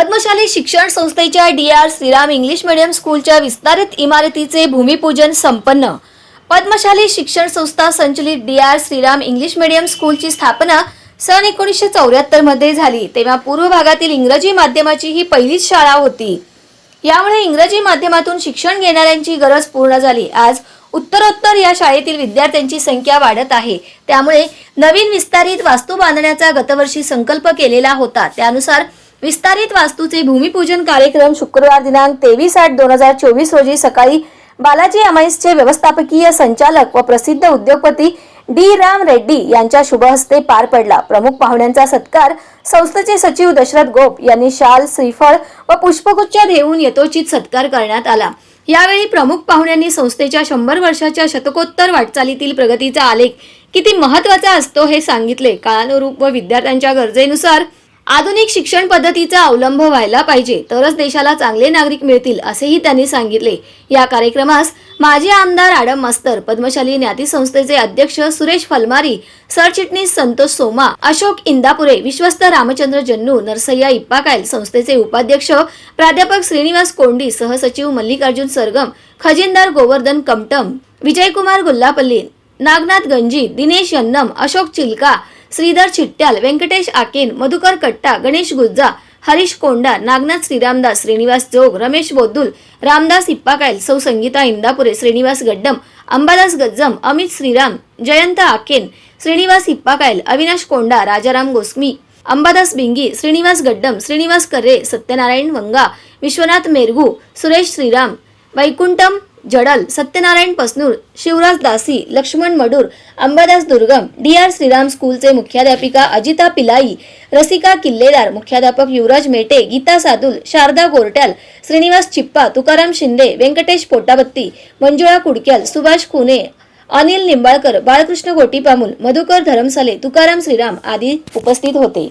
पद्मशाली शिक्षण संस्थेच्या D R Shriram English medium स्कूलच्या विस्तारित इमारतीचे भूमिपूजन संपन्न. पद्मशाली शिक्षण संस्था संचलित D R Shriram English medium स्कूलची स्थापना सन एकोणीसशे चौऱ्याहत्तरमध्ये झाली. तेव्हा पूर्व भागातील इंग्रजी माध्यमाची ही पहिलीच शाळा होती. यामुळे इंग्रजी माध्यमातून शिक्षण घेणाऱ्यांची गरज पूर्ण झाली. आज उत्तरोत्तर या शाळेतील विद्यार्थ्यांची संख्या वाढत आहे. त्यामुळे नवीन विस्तारित वास्तू बांधण्याचा गतवर्षी संकल्प केलेला होता. त्यानुसार विस्तारित वास्तूचे भूमिपूजन कार्यक्रम शुक्रवार दिनांक तेवीस आठ दोन हजार चोवीस रोजी सकाळी बालाजी अमाईसचे व्यवस्थापकीय संचालक व प्रसिद्ध उद्योगपती डी राम रेड्डी यांच्या शुभ हस्ते पार पडला. प्रमुख पाहुण्यांचा सत्कार संस्थेचे सचिव दशरथ गोप यांनी शाल श्रीफळ व पुष्पगुच्छ देऊन यथोचित सत्कार करण्यात आला. यावेळी प्रमुख पाहुण्यांनी संस्थेच्या शंभर वर्षाच्या शतकोत्तर वाटचालीतील प्रगतीचा आलेख किती महत्त्वाचा असतो हे सांगितले. काळानुरूप व विद्यार्थ्यांच्या गरजेनुसार आधुनिक शिक्षण पद्धतीचा अवलंब व्हायला पाहिजे. तरच देशाला चांगले नागरिक मिळतील असेही त्यांनी सांगितले. या कार्यक्रमास माजी आमदार आडम मास्तर पद्मशाली ज्ञाती संस्थेचे अध्यक्ष सुरेश फलमारी सरचिटणीस संतोष सोमा अशोक इंदापुरे विश्वस्त रामचंद्र जन्नू नरसय्या इप्पाकायल संस्थेचे उपाध्यक्ष प्राध्यापक श्रीनिवास कोंडी सहसचिव मल्लिकार्जुन सरगम खजिनदार गोवर्धन कमटम विजयकुमार गुल्लापल्ली नागनाथ गंजी दिनेश यन्नम अशोक चिलका श्रीधर चिट्ट्याल व्यंकटेश आकेन मधुकर कट्टा गणेश गुज्जा हरीश कोंडा नागनाथ श्रीरामदास श्रीनिवास जोग रमेश बोद्दुल रामदास इप्पाकायल सौ संगीता इंदापुरे श्रीनिवास गड्डम अंबादास गज्जम अमित श्रीराम जयंत आकेन श्रीनिवास इप्पाकायल अविनाश कोंडा राजाराम गोस्मी अंबादास बिंगी श्रीनिवास गड्डम श्रीनिवास कर्रे सत्यनारायण वंगा विश्वनाथ मेरगू सुरेश श्रीराम वैकुंठम जडल सत्यनारायण पसनूर शिवराज दासी लक्ष्मण मडूर अंबादास दुर्गम डी आर श्रीराम स्कूलचे मुख्याध्यापिका अजिता पिलाई रसिका किल्लेदार मुख्याध्यापक युवराज मेटे गीता सादुल शारदा गोरट्याल श्रीनिवास चिप्पा तुकाराम शिंदे व्यंकटेश पोटाबत्ती मंजुळा कुडक्याल सुभाष खुने अनिल निंबाळकर बाळकृष्ण गोटीपामूल मधुकर धरमसाले तुकाराम श्रीराम आदी उपस्थित होते.